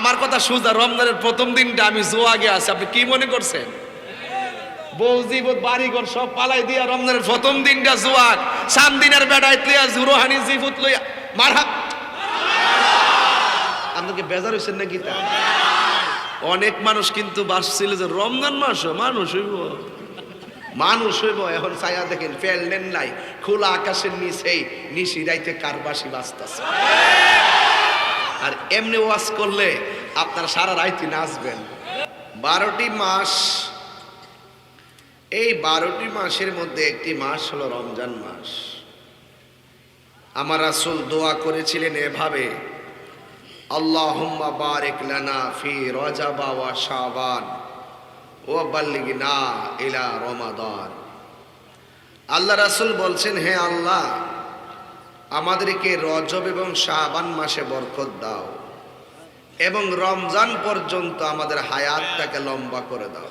আমার কথা সুজা, রমজানের প্রথম দিনটা আমি জোয়াগে আছি। আপনি কি মনে করছেন? বাড়িঘর সব পালাই দিয়া রমজানের প্রথম দিনটা লইয়া আপনাকে বেজার নাকি অনেক মানুষ কিন্তু বাসছিল যে রমজান মাস মানুষ হইব। মানুষ হইব, এখন ছায়া দেখেন ফেললেন নাই। খোলা আকাশের নিচেই নিশি রাইতে কারবাসি বাঁচতেছে আর এমনি ওয়াজ করলে আপনারা সারা রাইতে নাচবেন। বারোটি মাস, এই বারোটি মাসের মধ্যে একটি মাস হলো রমজান মাস। আমার আসল দোয়া করেছিলেন এভাবে, আল্লাহুম্মা লানা ফি রজাবা ওয়া শাবান ওয়া বাল্লিগনা ইলা রমাদান। আল্লাহ রাসূল বলছেন, হে আল্লাহ, আমাদেরকে রজব এবং শাবান মাসে বরকত দাও। এবং রমজান পর্যন্ত আমাদের হায়াতটাকে লম্বা করে দাও।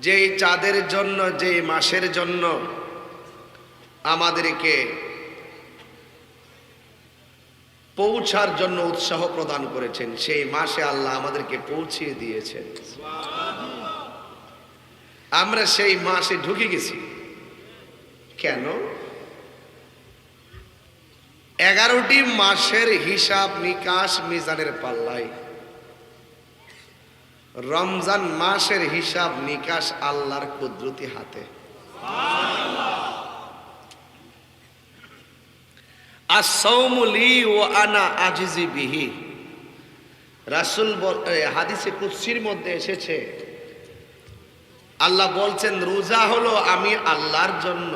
যেই চাঁদের জন্য, যেই মাসের জন্য আমাদেরকে পৌঁছার জন্য উৎসাহ প্রদান করেছেন, সেই মাসে আল্লাহ আমাদেরকে পৌঁছিয়ে দিয়েছেন। আমরা সেই মাসে ঢুকে গেছি। কেন? এগারোটি মাসের হিসাব নিকাশ মিজানের পাল্লায়। রমজান মাসের হিসাব নিকাশ আল্লাহর কুদরতি হাতে। রাসুল মধ্যে এসেছে। আল্লাহ বলছেন, রোজা হলো আমি আল্লাহর জন্য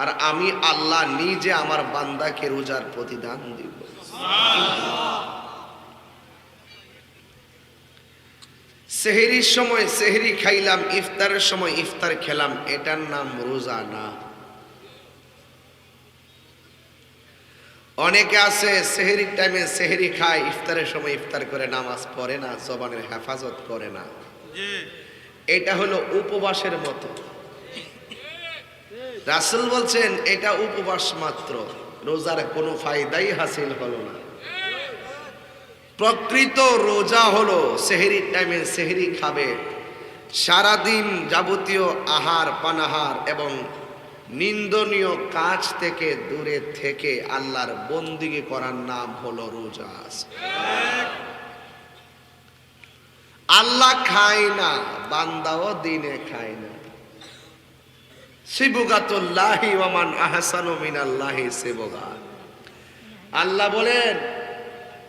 আর আমি আল্লাহ নিজে আমার বান্দাকে রোজার প্রতিদান দিব। সেহেরির সময় সেহেরি খাইলাম ইফতারের সময় ইফতার খেলাম এটার নাম রোজা না। অনেকে আছে সেহেরির টাইমে সেহেরি খায় ইফতারের সময় ইফতার করে নামাজ পড়ে না জবানের হেফাজত করে না। এটা হলো উপবাসের মতো। রাসুল বলছেন, এটা উপবাস মাত্র, রোজার কোনো ফায়দাই হাসিল হলো না। প্রকৃত রোজা হলো সেহেরির টাইমে সেহেরি খাবে, সারাদিন যাবতীয় আহার পানাহার এবং নিন্দনীয় কাজ থেকে দূরে থেকে আল্লাহর বন্দিগি করার নাম হলো রোজা। আল্লাহ খায় না, বান্দাও দিনে খায় না। আল্লাহ বলেন,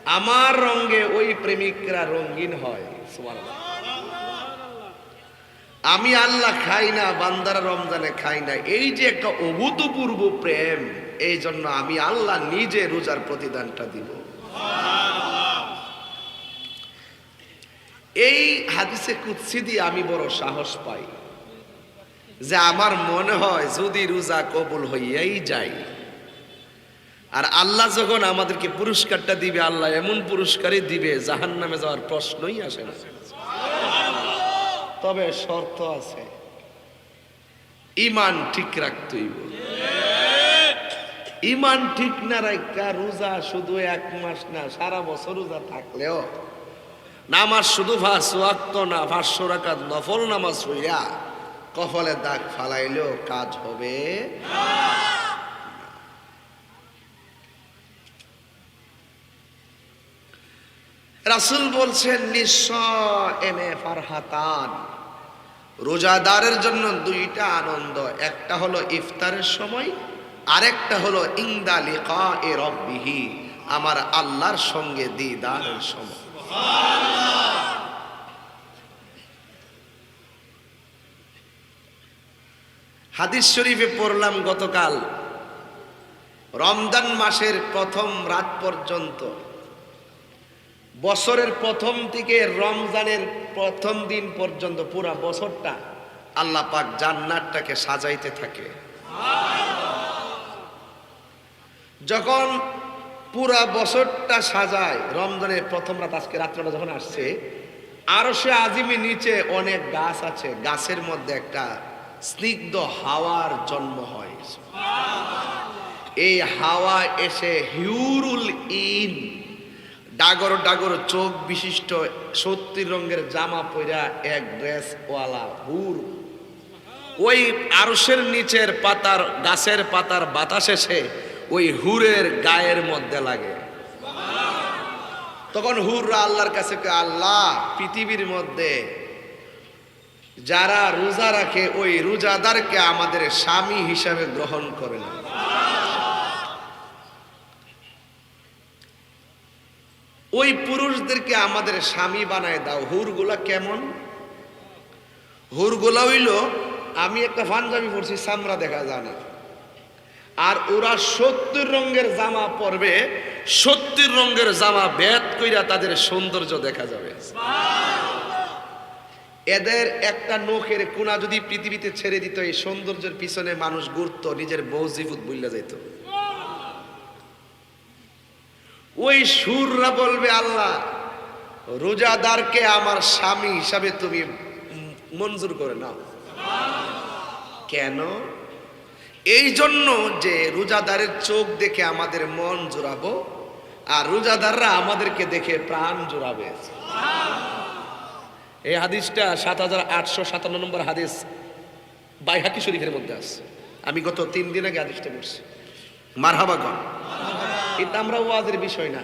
আমার রঙে ওই প্রেমিকরা রঙিন হয়। আমি আল্লাহ খাই না, বান্দারা রমজানে খাই না। এই যে একটা অভূতপূর্ব প্রেম, এই জন্য আমি আল্লাহ নিজে রোজার প্রতিদানটা দিব। এই হাদিসে কুৎসি দিয়ে আমি বড় সাহস পাই। যে আমার মনে হয় যদি রোজা কবুল হইয়াই যায়, আর আল্লাহ যখন আমাদেরকে পুরস্কারটা দিবে, আল্লাহ এমন পুরস্কারই দিবে জাহান নামে যাওয়ার প্রশ্নই আসে না। তবে শর্ত আছে ইমান ঠিক রাখতেই ইমান ঠিক না রাখা রোজা শুধু এক মাস না, সারা বছর রোজা থাকলেও নামাজ শুধু ভাস ওয়াক্ত না ভাষ্য রাখাত নফল নামাজ হইয়া কফলে দাগ ফালাইলেও কাজ হবে রাসুল বলছেন নিঃস্ব এমে ফারহাতান, রোজাদারের জন্য দুইটা আনন্দ, একটা হলো ইফতারের সময়, আরেকটা হলো ইন্দা লিকা এ রব্বিহি, আমার আল্লাহর সঙ্গে দিদারের সময়। হাদিস শরীফে পড়লাম গতকাল। রমজান মাসের প্রথম রাত পর্যন্ত। বছরের প্রথম থেকে রমজানের প্রথম দিন পর্যন্ত পুরা বছরটা আল্লাহ পাক জান্নাতটাকে সাজাইতে থাকে। যখন পুরা বছরটা সাজায়, রমজানের প্রথম রাত, আজকে রাত্রটা যখন আসছে আরও সে আজিমি নিচে অনেক গাছ আছে, গাছের মধ্যে একটা স্নিগ্ধ হাওয়ার জন্ম হয়। এই হাওয়া এসে হিউরুল ইন, ডাগর ডাগর চোখ বিশিষ্ট সত্যি রঙের জামা পরা এক ড্রেস ওয়ালা হুর। ওই আরসের নিচের পাতার, গাছের পাতার বাতাস এসে ওই হুরের গায়ের মধ্যে লাগে। তখন হুররা আল্লাহর কাছে আল্লাহ, পৃথিবীর মধ্যে যারা রোজা রাখে, ওই রোজাদারকে আমাদের স্বামী হিসাবে গ্রহণ করে না। ওই পুরুষদেরকে আমাদের স্বামী বানায় দাও। হুরগুলা কেমন? হুরগুলা হইল, আমি একটা পাঞ্জাবি পরছি সামরা দেখা যায় না। আর ওরা সত্তর রঙের জামা পরবে, সত্তর রঙের জামা বেদ কইরা তাদের সৌন্দর্য দেখা যাবে। এদের একটা নখের কোনা যদি পৃথিবীতে ছেড়ে দিত, এই সৌন্দর্যের পিছনে মানুষ ঘুরতো, নিজের বৌজিফুত বুল্লা যেত ওই সুররা বলবে, আল্লাহ, রোজাদারকে আমার স্বামী হিসাবে তুমি মঞ্জুর করে নাও। কেন? এই জন্য যে রোজাদারের চোখ দেখে আমাদের মন জোড়াবো, আর রোজাদাররা আমাদেরকে দেখে প্রাণ জোড়াবে। এই হাদিসটা সাত হাজার আটশো সাতান্ন নম্বর হাদিস বাইহাকি শরীফের মধ্যে আছে। আমি গত তিন দিন আগে হাদিসটা করছি মারহাবাগন এটা আমরা ওয়াজের বিষয় না।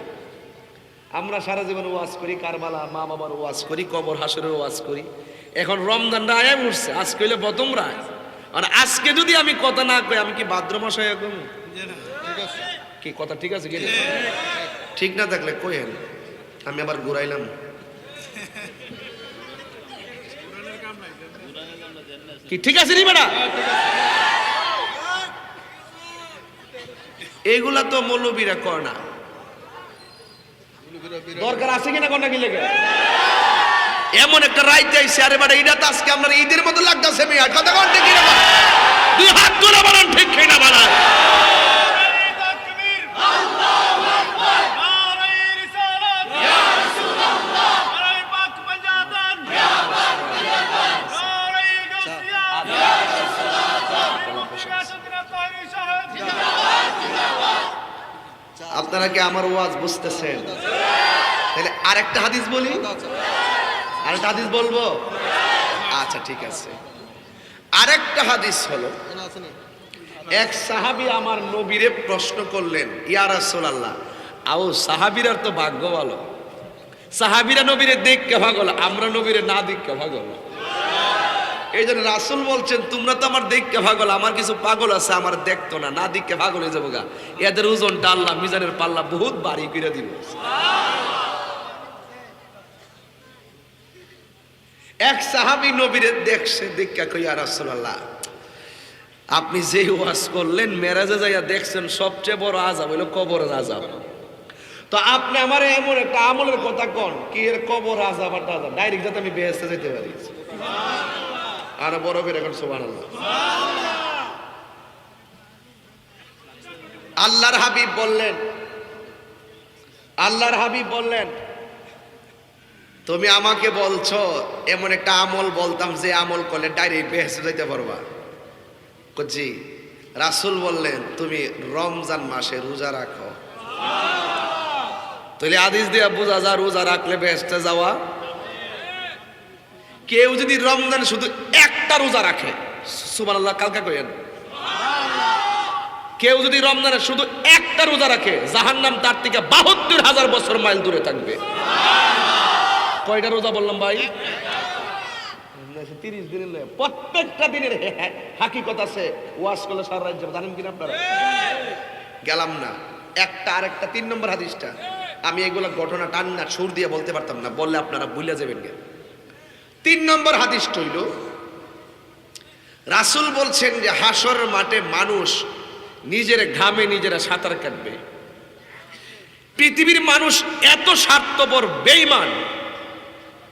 আমরা সারা জীবন ওয়াজ করি, কারবালা মা বাবার ওয়াজ করি, কবর হাসরের ওয়াজ করি। এখন রমজানটা আয়া উঠছে আজ কইলে প্রথম রায়। আর আজকে যদি আমি কথা না কই, আমি কি ভাদ্র মাসে এরকম কি কথা ঠিক আছে ঠিক না থাকলে কইেন, আমি আবার ঘুরাইলাম। কি, ঠিক আছে নি বেটা? এইগুলা তো মৌলবীরা কর না। দরকার আছে কিনা কোনটা কি লেগে? এমন একটা রাইট চাইছে আরে বেটা, এটা তো আজকে আপনার ঈদের মতো লাগতেছে মিয়া। কথা কোন ঠিক কিনা দুই হাত তুলে বলেন ঠিক কিনা বলা আপনারা কি আমার ওয়াজ বুঝতেছেন? তাহলে আরেকটা হাদিস বলি? আরেকটা হাদিস বলব? আচ্ছা ঠিক আছে। আরেকটা হাদিস হলো, এক সাহাবী আমার নবীরে প্রশ্ন করলেন, ইয়া রাসূলুল্লাহ, আও সাহাবীরার তো ভাগ্য ভালো। সাহাবীরা নবীরে দেখকে ভাগল, আমরা নবীরে না দেখকে ভাগল। এই জন্য রাসুল বলছেন, তোমরা তো আমার দেখকে ভাগল আমার কিছু পাগল আছে, আমার দেখতো না না দিককে পাগল হয়ে যাব গা। এদের ওজনটা আল্লাহ মিজানের পাল্লা বহুত বাড়ি করে দিব। এক সাহাবী নবীরে দেখছে, দেখা কইয়া রাসূলুল্লাহ, আপনি যে ওয়াজ করলেন, মেরাজে যাইয়া দেখছেন, সবচেয়ে বড় আজাব হইল কবরের আজাব তো আপনি আমার এমন একটা আমলের কথা কন, কি এর কবর আজাব আর আজাব ডাইরেক্ট যাতে আমি বেহেস্তে যেতে পারি। আর বড় করে এখন সুবহানাল্লাহ। আল্লাহর হাবিব বললেন, আল্লাহর হাবিব বললেন, তুমি আমাকে বলছো, এমন একটা আমল বলতাম যে আমল করলে ডাইরেক্ট বেহেস্তে যেতে পারবা। জি। রাসুল বললেন, তুমি রমজান মাসে রোজা রাখো। তাহলে আদিস দিয়া বোঝা যা রোজা রাখলে বেহেস্তে যাওয়া কেউ যদি রমজান শুধু একটা রোজা রাখে সুমান কালকা কইেন কেউ যদি রমজানে শুধু একটা রোজা রাখে, জাহান্নাম তার থেকে বাহাত্তর হাজার বছর মাইল দূরে থাকবে। কয়টা রোজা বললাম ভাই? তিরিশ দিনের প্রত্যেকটা দিনের হাকিকত আছে। ওয়াশ করলে সারা রাজ্য জানেন কিনা আপনারা? গেলাম না। একটা আর একটা তিন নম্বর হাদিসটা। আমি এগুলো ঘটনা টান না, সুর দিয়ে বলতে পারতাম না। বললে আপনারা ভুলে যাবেন গে। তিন নম্বর হাদিস হইল, রাসুল বলছেন যে হাসর মাঠে মানুষ নিজের ঘামে নিজেরা সাঁতার কাটবে। পৃথিবীর মানুষ এত স্বার্থপর বেইমান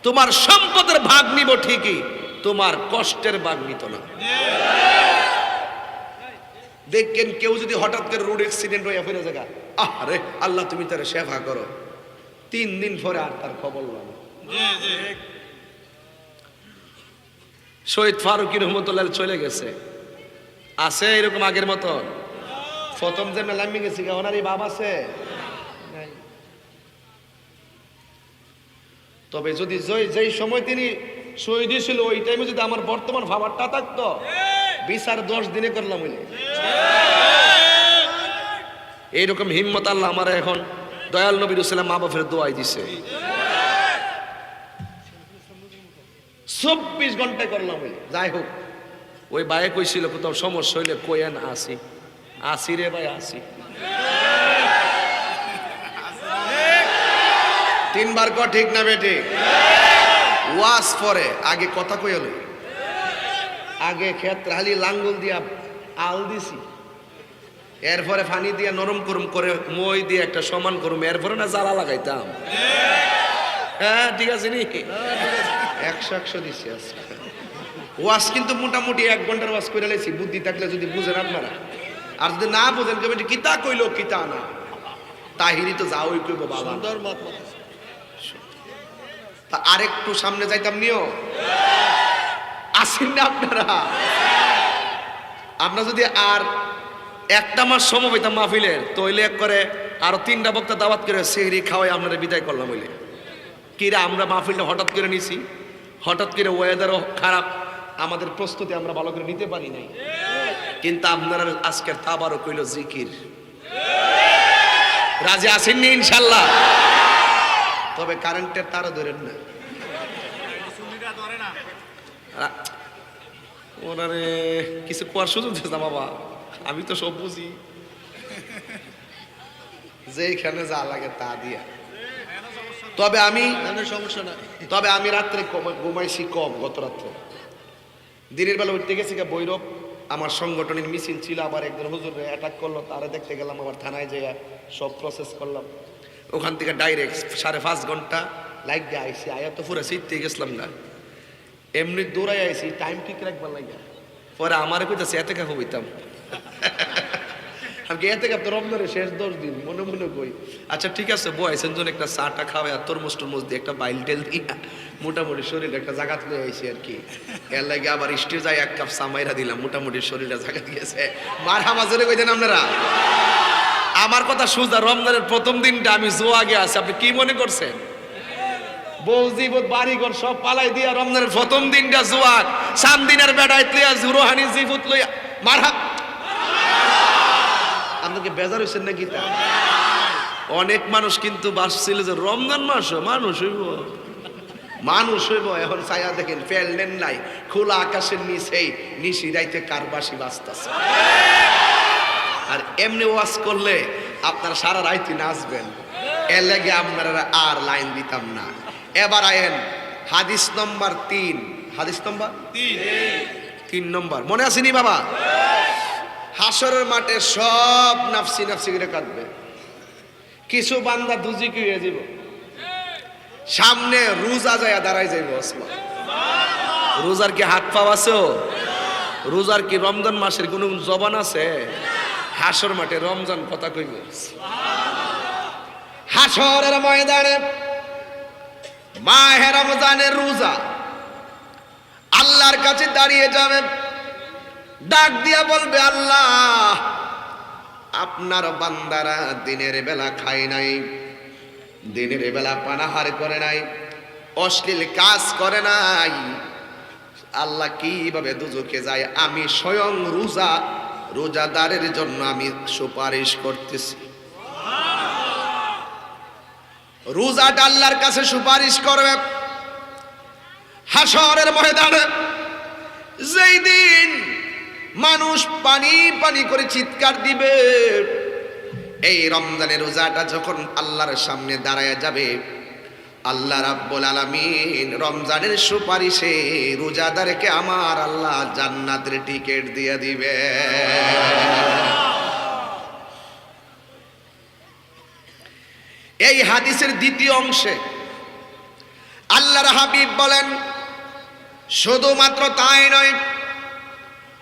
তোমার সম্পদের ভাগ নিব ঠিকই, তোমার কষ্টের ভাগ নিত না। দেখেন কেউ যদি হঠাৎ করে রোড অ্যাক্সিডেন্ট হয়ে ফিরে জায়গা আরে আল্লাহ তুমি তার সেবা করো। তিন দিন পরে আর তার খবর না। শহীদ ফারুকি রহমতুল্লাহ চলে গেছে। আছে এরকম আগের মতো? প্রথম যে মেলামি গেছি ওনারই বাপ আছে? তবে যদি যেই- সময় তিনি শহীদ ছিল ওই টাইমে যদি আমার বর্তমান ভাবারটা থাকতো, বিচার দশ দিনে করলাম হইলে এইরকম হিম্মত আল্লাহ আমার এখন দয়াল নবীর মা বাপের দোয়াই দিছে। চব্বিশ ঘন্টায় করলাম হইলে। যাই হোক, ওই বাইরে কইছিল কোথাও সমস্যা হইলে কোয়েন আসি। আসি রে ভাই, আসি। তিনবার ক ঠিক না বেটি? ওয়াস পরে, আগে কথা কই হলো আগে ক্ষেত হালি লাঙ্গল দিয়া আল দিছি। এরপরে পানি দিয়া নরম করুম, করে মই দিয়ে একটা সমান করুম। এরপরে না জ্বালা লাগাইতাম। হ্যাঁ ঠিক আছে নি? একশো একশো দিছি আজকে। ওয়াশ কিন্তু মোটামুটি এক ঘণ্টার ওয়াশ করে লেছি বুদ্ধি থাকলে যদি বুঝেন আপনারা। আর যদি না বুঝেন কেমন কিতা কইলো কিতা না? তাহিরি তো যাওই কইব বাবা। সুন্দর মত তা আরেকটু সামনে যাইতাম নিও। আসেন না আপনারা। আমরা যদি আর একটা মাস সময় পাইতাম মাহফিলের তৈলে এক করে আরও তিনটা বক্তা দাওয়াত করে সেহরি খাওয়াই আপনারা বিদায় করলাম হইলে। কিরা আমরা মাহফিলটা হঠাৎ করে নিছি? হঠাৎ করে ওয়েদারও খারাপ, আমাদের প্রস্তুতি আমরা ভালো করে নিতে পারি নাই। কিন্তু আপনারা আজকের তাবারও কইল জিকির। রাজি আসেননি ইনশাল্লাহ? তবে কারেন্টের তারও ধরেন না। ওনারে কিছু কোয়ার সুযোগ না বাবা? আমি তো সব বুঝি। যেখানে যা লাগে তা দিয়া। তবে আমি সমস্যা নাই। তবে আমি রাত্রে ঘুমাইছি কম গত রাত্রে। দিনের বেলা উঠতে গেছি বৈরব আমার সংগঠনের মিছিল ছিল আবার একজন হুজুর অ্যাটাক করল তারা দেখতে গেলাম আবার থানায় যেয়ে সব প্রসেস করলাম। ওখান থেকে ডাইরেক্ট সাড়ে পাঁচ ঘণ্টা লাইক দিয়ে আইসি আয়া তো পুরো শীতে গেছিলাম না এমনি দৌড়াই আইসি টাইম ঠিক রাখবার লাগে। পরে আমার কইতাছে এতে কাকু হইতাম? আমি কি এতে কাপ তো রমজানের শেষ দশ দিন, মনে মনে কই। আচ্ছা ঠিক আছে বয়সের জন্য একটা চাটা খাওয়া আর তরমুজ টরমুজ দিয়ে একটা বাইল টেল দিয়া মোটামুটি শরীরে একটা জাগাত নিয়ে আইসি আর কি। এর লাগে আবার স্টিও যায় এক কাপ সামাইরা দিলাম, মোটামুটি শরীরে জায়গা দিয়েছে মার হামাজরে কইতেন আপনারা? আমার কথা সুজা, রমজানের প্রথম দিনটা আমি জো আগে আছি, আপনি কি মনে করছেন? বৌজিবত বাড়িঘর সব পালাই দিয়া রমজানের প্রথম দিনটা জোয়াক সাম দিনের বেড়ায় তুইয়া জুরোহানি জিফুত লইয়া মারহা আপনাকে বেজার হয়েছেন নাকি তা? অনেক মানুষ কিন্তু বাসছিল যে রমজান মাস মানুষ হইব। মানুষ হইব এখন ছায়া দেখেন ফেললেন নাই খোলা আকাশের নিচেই নিশি রাইতে কার বাসি বাঁচতেছে আর এমনি ওয়াজ করলে আপনারা সারা রাইতে নাচবেন। এর লেগে আপনারা আর লাইন দিতাম না। এবার আয়েন হাদিস নম্বর তিন। হাদিস নম্বর? তিন। নম্বর। মনে আসেনি বাবা? হাসরের মাঠে সব নাফসি নাফসি করে কাঁদবে। কিছু বান্দা দুজি হয়ে যাব সামনে রোজা যায় দাঁড়াই যাইব ওসমান। রোজার কি হাত পাও আছে রোজার কি রমজান মাসের কোন জবান আছে? হাসর মাঠে রমজান কথা কইব। হাসরের ময়দানে, মাহে রমজানের রোজা, আল্লাহর কাছে দাঁড়িয়ে যাবে। ডাক দিয়া বলবে, আল্লাহ, আপনার বান্দারা দিনের বেলা খায় নাই, দিনের বেলা পানাহার করে নাই, অশ্লীল কাজ করে নাই। আল্লাহ কীভাবে দুজকে যায়? আমি স্বয়ং রোজা, রোজাদারের জন্য আমি সুপারিশ করতেছি। রোজাটা আল্লাহর কাছে সুপারিশ করবে। হাসরের ময়দানে যেই দিন মানুষ পানি পানি করে চিৎকার দিবে। এই রমজানের রোজাটা যখন আল্লাহর সামনে দাঁড়ায় যাবে, আল্লাহ রাব্বুল আলামিন রমজানের সুপারিশে রোজাদারকে আমার আল্লাহ জান্নাতের টিকিট দিয়ে দিবে। এই হাদিসের দ্বিতীয় অংশে আল্লাহর হাবিব বলেন, শুধুমাত্র তাই নয়